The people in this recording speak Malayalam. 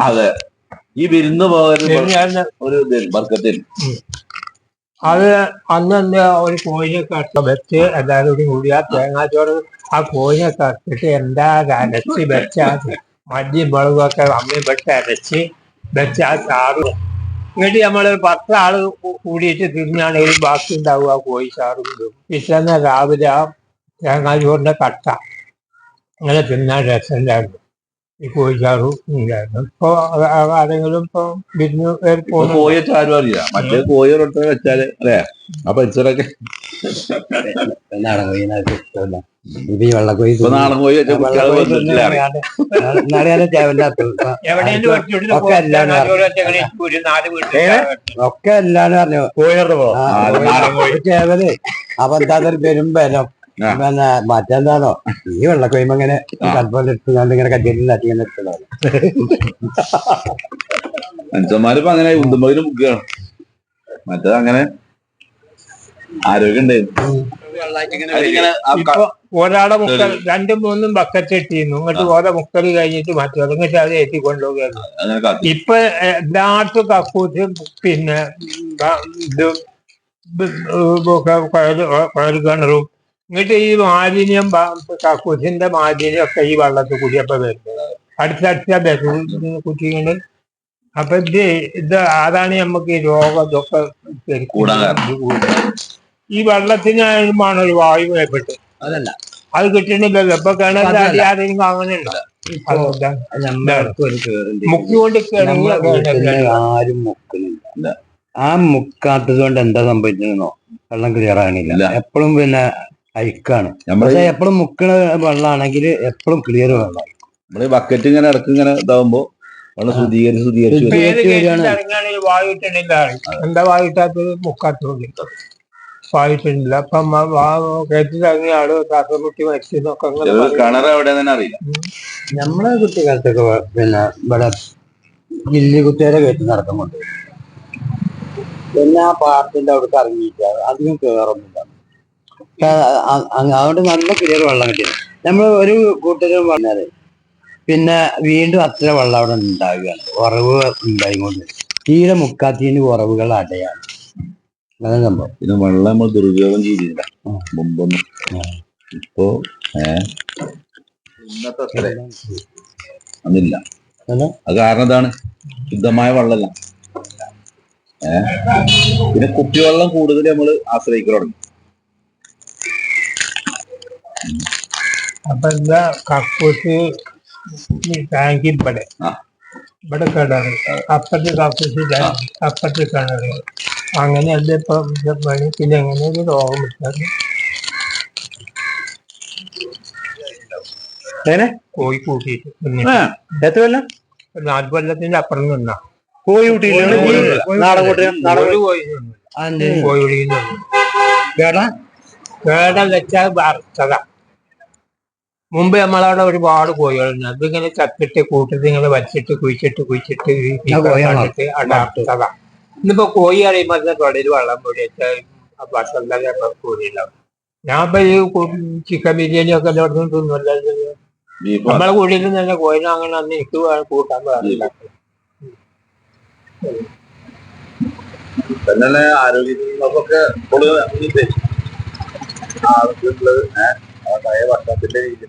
അതെ. ഈ വിരുന്ന് പോകാൻ ഒരു ബർക്കത്തിൽ അത് അന്ന് തന്നെ ഒരു കോഴിനെ കട്ട വെച്ച് എല്ലാവരും കൂടി ആ തേങ്ങാച്ചോറ് ആ കോഴിനെ കട്ടിട്ട് എന്താ അരച്ച് വെച്ച മല്ലി മുളകൊക്കെ അമ്മയും വെച്ച് അരച്ച് വെച്ച ആ ചാറ് എന്നിട്ട് നമ്മൾ പത്ത് ആൾ കൂടിയിട്ട് ഒരു ബാക്കി ഉണ്ടാവും ആ കോഴി ചാറും. പിറ്റേന്ന് രാവിലെ ആ തേങ്ങാച്ചോറിന്റെ കട്ട. അങ്ങനെ തിന്നാൻ രസമുണ്ടായിരുന്നു ഉണ്ടായിരുന്നു ഇപ്പൊ ആരെങ്കിലും ഇപ്പൊ വിരുന്ന് കോഴി വെച്ചാൽ ആരും അറിയില്ല. മറ്റേ കോഴി വെച്ചാൽ അല്ലേ? ആ പരിസരമൊക്കെ നാടൻ കോഴിനകത്ത് ഇഷ്ടമല്ല ഇത് ഈ വെള്ളക്കോഴി ഇപ്പൊ നാടൻ കോഴി ഒക്കെ എല്ലാം തേങ്ങാച്ചോറ് വെച്ച് ഒരു നാല് വീട്ടിൽ ഒക്കെ എല്ലാരും പറഞ്ഞു ചേവൽ അപ്പൊ എന്താ പെരും ബലം. പിന്നെ മറ്റെന്താണോ ഈ വെള്ള ഇങ്ങനെ എടുത്തുകൊണ്ട് ഇങ്ങനെ കട്ടിയിൽ ഇങ്ങനെ എടുത്തതാണ് മനുഷ്യന്മാരിപ്പോ അങ്ങനെ ഉന്തുമ്പതിന് മുക്കുകയാണ് മറ്റേത് അങ്ങനെ ആരോഗ്യം ഉണ്ടായിരുന്നു ഒരാളെ മുക്കൽ രണ്ടും മൂന്നും ബക്കറ്റ് ഇട്ടിരുന്നു ഇങ്ങോട്ട് ഓരോ മുക്കൽ കഴിഞ്ഞിട്ട് മാറ്റി ഇങ്ങോട്ട് അത് ഏറ്റി കൊണ്ടുപോകുകയാണ് ഇപ്പൊ എല്ലാത്തും കക്കൂത്ത് പിന്നെ ഇത് കുഴൽ കിണറും ഇങ്ങോട്ട് ഈ മാലിന്യം കക്കൂസിന്റെ മാലിന്യം ഒക്കെ ഈ വെള്ളത്തിൽ കൂടിയപ്പോ വരുന്നത്. അടുത്തടുത്ത ബസ് കുറ്റികൊണ്ട് അപ്പൊ ഇത് ഇത് അതാണ് നമുക്ക് ഈ രോഗം ഇതൊക്കെ. ഈ വെള്ളത്തിനാണ് ഒരു വായു ഭയപ്പെട്ട് അതല്ല. അത് കിട്ടണില്ലല്ലോ ഇപ്പൊ കിണറിൽ അങ്ങനെ ഉണ്ടോ മുക്കിക്കൊണ്ട് ആരും മുക്കുന്നില്ല. ആ മുക്കാത്തത് കൊണ്ട് എന്താ സംഭവിച്ചതെന്നോ? വെള്ളം ക്ലിയർ ആകണില്ല. എപ്പോഴും പിന്നെ അഴുക്കാണ് നമ്മൾ പക്ഷെ എപ്പോഴും മുക്കണ വെള്ളമാണെങ്കിൽ എപ്പോഴും ക്ലിയർ വെള്ളം നമ്മൾ ബക്കറ്റ് ഇങ്ങനെ ഇടയ്ക്ക് ഇങ്ങനെ ഇതാവുമ്പോ വെള്ളം ശുദ്ധീകരിച്ച് ശുദ്ധീകരിച്ച് ഇപ്പൊ വരും. ഏത് ശുദ്ധീകരിച്ച് കേസിൽ വായു കിട്ടണില്ല എന്താ വായു കിട്ടാത്തത് മുക്കാത്തോണ്ട് വായു കിട്ടണില്ല അപ്പൊ കേസിൽ ഇറങ്ങിയ ആൾ ശ്വാസം മുട്ടി മരിച്ചെന്നൊക്കെ. കിണർ എവിടെയെന്ന് അറിയില്ല. നമ്മളെ കുട്ടിക്കാലത്തൊക്കെ പിന്നെ ഇവിടെ ഗില്ലി കുത്തേരെ കയറ്റി നടക്കുന്നുണ്ട് പിന്നെ ആ പാർട്ടിന്റെ അവിടെ ഇറങ്ങിയിട്ട് അധികം അ- അതുകൊണ്ട് നല്ല ക്ലിയർ വെള്ളം കിട്ടിയത്. നമ്മൾ ഒരു കൂട്ടരും പറഞ്ഞാൽ പിന്നെ വീണ്ടും അത്ര വെള്ളം അവിടെ ഉണ്ടാവുകയാണ്. ഉറവ് ഉണ്ടായിക്കൊണ്ട്. തീരെ മുക്കാത്തിന് ഉറവുകൾ അടയാണ്. അതാണ് സംഭവം. പിന്നെ വെള്ളം നമ്മൾ ദുരുപയോഗം ചെയ്തില്ല. മുമ്പൊന്നും. ഇപ്പോ ഇന്നത്തെ അത്ര. അന്നില്ല. അത് കാരണം എന്താണ്? ശുദ്ധമായ വെള്ളമല്ല. ഏഹ് പിന്നെ കുപ്പിവെള്ളം കൂടുതൽ നമ്മൾ ആശ്രയിക്കാൻ തുടങ്ങി. അപ്പൊ എന്താ കക്കൂസ് ടാങ്ക് ഇവിടെ. ഇവിടെ കിണറ്. അപ്പുറത്ത് കക്കൂസ് അപ്പുറത്ത് കിണറ്. അങ്ങനെ അല്ല ഇപ്പൊ പണി? പിന്നെ എങ്ങനെ ഒരു രോഗം എങ്ങനെ? കോഴി കൂട്ടിയിട്ട് എത്ര കൊല്ലം? നാല് കൊല്ലത്തിന്റെ അപ്പുറം നിന്നാ. കോഴി നിന്നു. കേടാ കേട വെച്ചാൽ വറുത്തതാ. മുമ്പ് നമ്മളവിടെ ഒരുപാട് കോഴികളുണ്ട്. അതിങ്ങനെ ചത്തിട്ട് കൂട്ടത്തിൽ ഇങ്ങനെ വലിച്ചിട്ട് കുഴിച്ചിട്ട് കുഴിച്ചിട്ട്? കണ്ടിട്ട് അടർത്തതാ ഇന്നിപ്പോ കോഴി അറിയുമ്പോൾ അതിന്റെ തൊടയിൽ വെള്ളം പൊടി വെച്ചാൽ ഭക്ഷണം കോഴിയുണ്ടാവും ഞാൻ ഇപ്പൊ ഈ ചിക്കൻ ബിരിയാണി ഒക്കെ എല്ലായിടത്തും തിന്നില്ല നമ്മളെ കൂടിയിൽ തന്നെ കോഴിനെ അങ്ങനെ അന്ന് എനിക്ക് കൂട്ടാൻ പാടില്ല. തന്നെ ആരോഗ്യത്തിനൊക്കെ ഇപ്പോൾ ആവശ്യമുള്ളത്